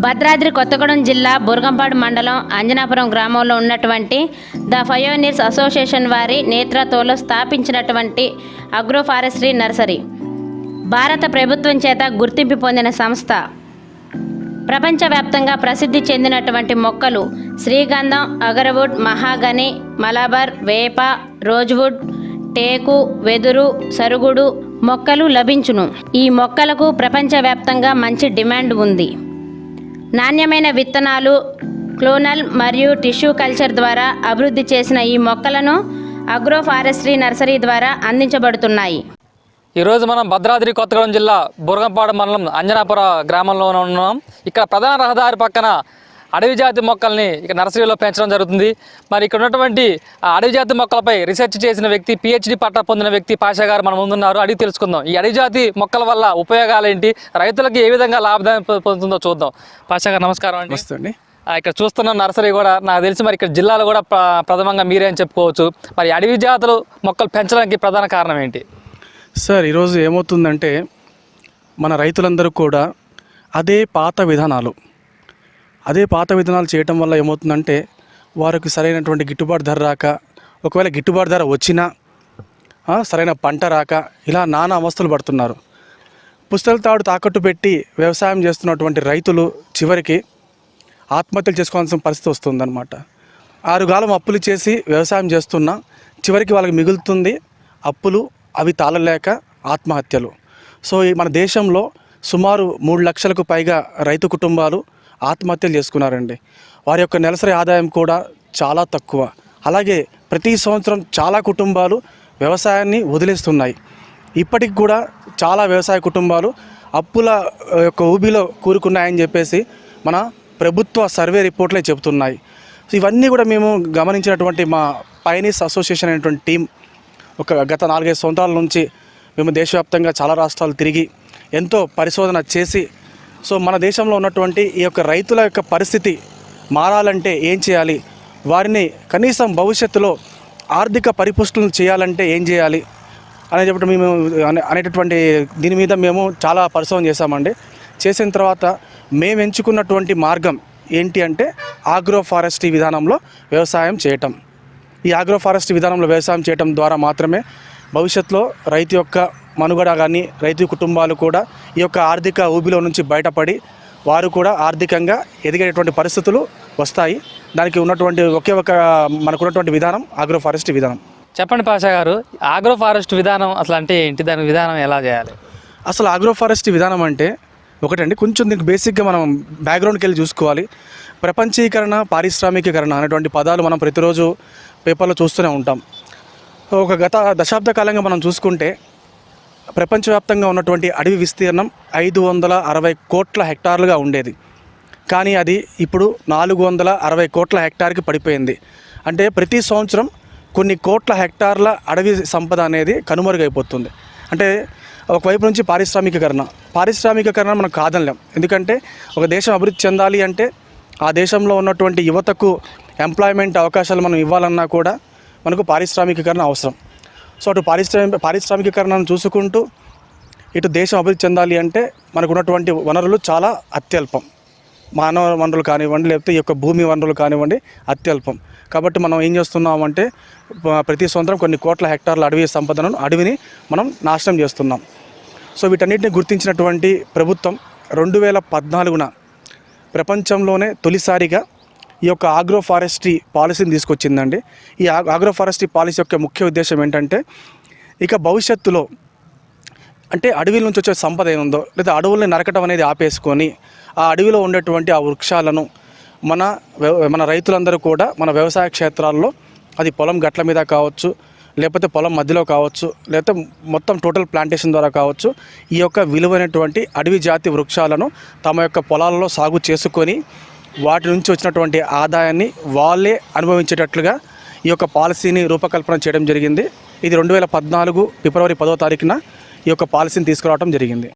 భద్రాద్రి కొత్తగూడెం జిల్లా బురగంపాడు మండలం అంజనాపురం గ్రామంలో ఉన్నటువంటి ద ఫయోనీర్స్ అసోసియేషన్ వారి నేతృత్వంలో స్థాపించినటువంటి అగ్రో ఫారెస్ట్రీ నర్సరీ. భారత ప్రభుత్వం చేత గుర్తింపు పొందిన సంస్థ. ప్రపంచవ్యాప్తంగా ప్రసిద్ధి చెందినటువంటి మొక్కలు శ్రీగంధం అగరవుడ్ మహాగని మలబార్ వేప రోజ్వుడ్ టేకు వెదురు సరుగుడు మొక్కలు లభించును. ఈ మొక్కలకు ప్రపంచవ్యాప్తంగా మంచి డిమాండ్ ఉంది. నాణ్యమైన విత్తనాలు క్లోనల్ మరియు టిష్యూ కల్చర్ ద్వారా అభివృద్ధి చేసిన ఈ మొక్కలను అగ్రోఫారెస్ట్రీ నర్సరీ ద్వారా అందించబడుతున్నాయి. ఈరోజు మనం భద్రాద్రి కొత్తగూడెం జిల్లా బురగంపాడు మండలం అంజనాపుర గ్రామంలో ఉన్నాం. ఇక్కడ ప్రధాన రహదారి పక్కన అడవి జాతి మొక్కల్ని ఇక్కడ నర్సరీలో పెంచడం జరుగుతుంది. మరి ఇక్కడ ఉన్నటువంటి ఆ అడవి జాతి మొక్కలపై రీసెర్చ్ చేసిన వ్యక్తి పిహెచ్డి పట్టా పొందిన వ్యక్తి పాషా గారు మన ముందున్నారు. అడిగి తెలుసుకుందాం ఈ అడవి జాతి మొక్కల వల్ల ఉపయోగాలు ఏంటి రైతులకు ఏ విధంగా లాభదాయం పొందుతుందో చూద్దాం. పాషా గారు నమస్కారం అండి. ఆ, ఇక్కడ చూస్తున్న నర్సరీ కూడా నాకు తెలిసి మరి ఇక్కడ జిల్లాలో కూడా ప్ర- ప్రథమంగా మీరే అని చెప్పుకోవచ్చు. మరి అడవి జాతులు మొక్కలు పెంచడానికి ప్రధాన కారణం ఏంటి? సార్ ఈరోజు ఏమవుతుందంటే మన రైతులందరూ కూడా అదే పాత విధానాలు అదే పాత విధానాలు చేయటం వల్ల ఏమవుతుందంటే వారికి సరైనటువంటి గిట్టుబాటు ధర రాక ఒకవేళ గిట్టుబాటు ధర వచ్చినా సరైన పంట రాక ఇలా నానా అవస్థలు పడుతున్నారు. పుస్తల తాడు తాకట్టు పెట్టి వ్యవసాయం చేస్తున్నటువంటి రైతులు చివరికి ఆత్మహత్యలు చేసుకోవాల్సిన పరిస్థితి వస్తుందన్నమాట. ఆరుగాలం అప్పులు చేసి వ్యవసాయం చేస్తున్నా చివరికి వాళ్ళకి మిగులుతుంది అప్పులు అవి తాళలేక ఆత్మహత్యలు. సో ఈ మన దేశంలో సుమారు మూడు లక్షలకు పైగా రైతు కుటుంబాలు ఆత్మహత్యలు చేసుకున్నారండి. వారి యొక్క నెలసరి ఆదాయం కూడా చాలా తక్కువ. అలాగే ప్రతి సంవత్సరం చాలా కుటుంబాలు వ్యవసాయాన్ని వదిలేస్తున్నాయి. ఇప్పటికి కూడా చాలా వ్యవసాయ కుటుంబాలు అప్పుల యొక్క ఊబిలో కూరుకున్నాయని చెప్పేసి మన ప్రభుత్వ సర్వే రిపోర్ట్లే చెబుతున్నాయి. ఇవన్నీ కూడా మేము గమనించినటువంటి మా పైనీస్ అసోసియేషన్ అనేటువంటి టీం ఒక గత నాలుగైదు సంవత్సరాల నుంచి మేము దేశవ్యాప్తంగా చాలా రాష్ట్రాలు తిరిగి ఎంతో పరిశోధన చేసి సో మన దేశంలో ఉన్నటువంటి ఈ యొక్క రైతుల యొక్క పరిస్థితి మారాలంటే ఏం చేయాలి? వారిని కనీసం భవిష్యత్తులో ఆర్థిక పరిపుష్టులను చేయాలంటే ఏం చేయాలి? అనే చెప్పడం మేము అనే- అనేటటువంటి దీని మీద మేము చాలా పరిశోధన చేశామండి. చేసిన తర్వాత మేము ఎంచుకున్నటువంటి మార్గం ఏంటి అంటే ఆగ్రో ఫారెస్ట్రీ విధానంలో వ్యవసాయం చేయటం. ఈ ఆగ్రోఫారెస్ట్ విధానంలో వ్యవసాయం చేయటం ద్వారా మాత్రమే భవిష్యత్తులో రైతు యొక్క మనుగడ కానీ రైతు కుటుంబాలు కూడా ఈ యొక్క ఆర్థిక ఊబిలో నుంచి బయటపడి వారు కూడా ఆర్థికంగా ఎదిగేటువంటి పరిస్థితులు వస్తాయి. దానికి ఉన్నటువంటి ఒకే ఒక మనకు ఉన్నటువంటి విధానం ఆగ్రో ఫారెస్ట్ విధానం. చెప్పండి పాషా గారు ఆగ్రో ఫారెస్ట్ విధానం అసలు అంటే ఏంటి? దాని విధానం ఎలా చేయాలి? అసలు ఆగ్రో ఫారెస్ట్ విధానం అంటే ఒకటండి కొంచెం దీనికి బేసిక్గా మనం బ్యాక్గ్రౌండ్కి వెళ్ళి చూసుకోవాలి. ప్రపంచీకరణ పారిశ్రామికీకరణ అనేటువంటి పదాలు మనం ప్రతిరోజు పేపర్లో చూస్తూనే ఉంటాం. ఒక గత దశాబ్ద కాలంగా మనం చూసుకుంటే ప్రపంచవ్యాప్తంగా ఉన్నటువంటి అడవి విస్తీర్ణం ఐదు వందల అరవై కోట్ల హెక్టార్లుగా ఉండేది. కానీ అది ఇప్పుడు నాలుగు వందల అరవై కోట్ల హెక్టార్కి పడిపోయింది. అంటే ప్రతి సంవత్సరం కొన్ని కోట్ల హెక్టార్ల అడవి సంపద అనేది కనుమరుగైపోతుంది. అంటే ఒకవైపు నుంచి పారిశ్రామికీకరణ. పారిశ్రామికీకరణ మనం కాదనలేం ఎందుకంటే ఒక దేశం అభివృద్ధి చెందాలి అంటే ఆ దేశంలో ఉన్నటువంటి యువతకు ఎంప్లాయ్మెంట్ అవకాశాలు మనం ఇవ్వాలన్నా కూడా మనకు పారిశ్రామికీకరణ అవసరం. సో అటు పారిశ్రామిక పారిశ్రామికీకరణను చూసుకుంటూ ఇటు దేశం అభివృద్ధి చెందాలి అంటే మనకు ఉన్నటువంటి వనరులు చాలా అత్యల్పం. మానవ వనరులు కానివ్వండి లేకపోతే ఈ యొక్క భూమి వనరులు కానివ్వండి అత్యల్పం. కాబట్టి మనం ఏం చేస్తున్నామంటే ప్రతి సంవత్సరం కొన్ని కోట్ల హెక్టార్ల అడవి సంపదను అడవిని మనం నాశనం చేస్తున్నాం. సో వీటన్నిటిని గుర్తించినటువంటి ప్రభుత్వం రెండు వేల పద్నాలుగున ప్రపంచంలోనే తొలిసారిగా ఈ యొక్క ఆగ్రో ఫారెస్ట్రీ పాలసీని తీసుకొచ్చిందండి. ఈ ఆగ్రోఫారెస్ట్రీ ఆగ్రో ఫారెస్ట్రీ పాలసీ యొక్క ముఖ్య ఉద్దేశం ఏంటంటే ఇక భవిష్యత్తులో అంటే అడవిల నుంచి వచ్చే సంపద ఏముందో లేదా అడవుల్ని నరకటం అనేది ఆపేసుకొని ఆ అడవిలో ఉండేటువంటి ఆ వృక్షాలను మన వ్యవ- మన రైతులందరూ కూడా మన వ్యవసాయ క్షేత్రాల్లో అది పొలం గట్ల మీద కావచ్చు లేకపోతే పొలం మధ్యలో కావచ్చు లేకపోతే మొత్తం టోటల్ ప్లాంటేషన్ ద్వారా కావచ్చు ఈ యొక్క విలువైనటువంటి అడవి జాతి వృక్షాలను తమ యొక్క పొలాలలో సాగు చేసుకొని వాటి నుంచి వచ్చినటువంటి ఆదాయాన్ని వాళ్ళే అనుభవించేటట్లుగా ఈ యొక్క పాలసీని రూపకల్పన చేయడం జరిగింది. ఇది రెండు వేల పద్నాలుగు ఫిబ్రవరి పదో తారీఖున ఈ యొక్క పాలసీని తీసుకురావడం జరిగింది.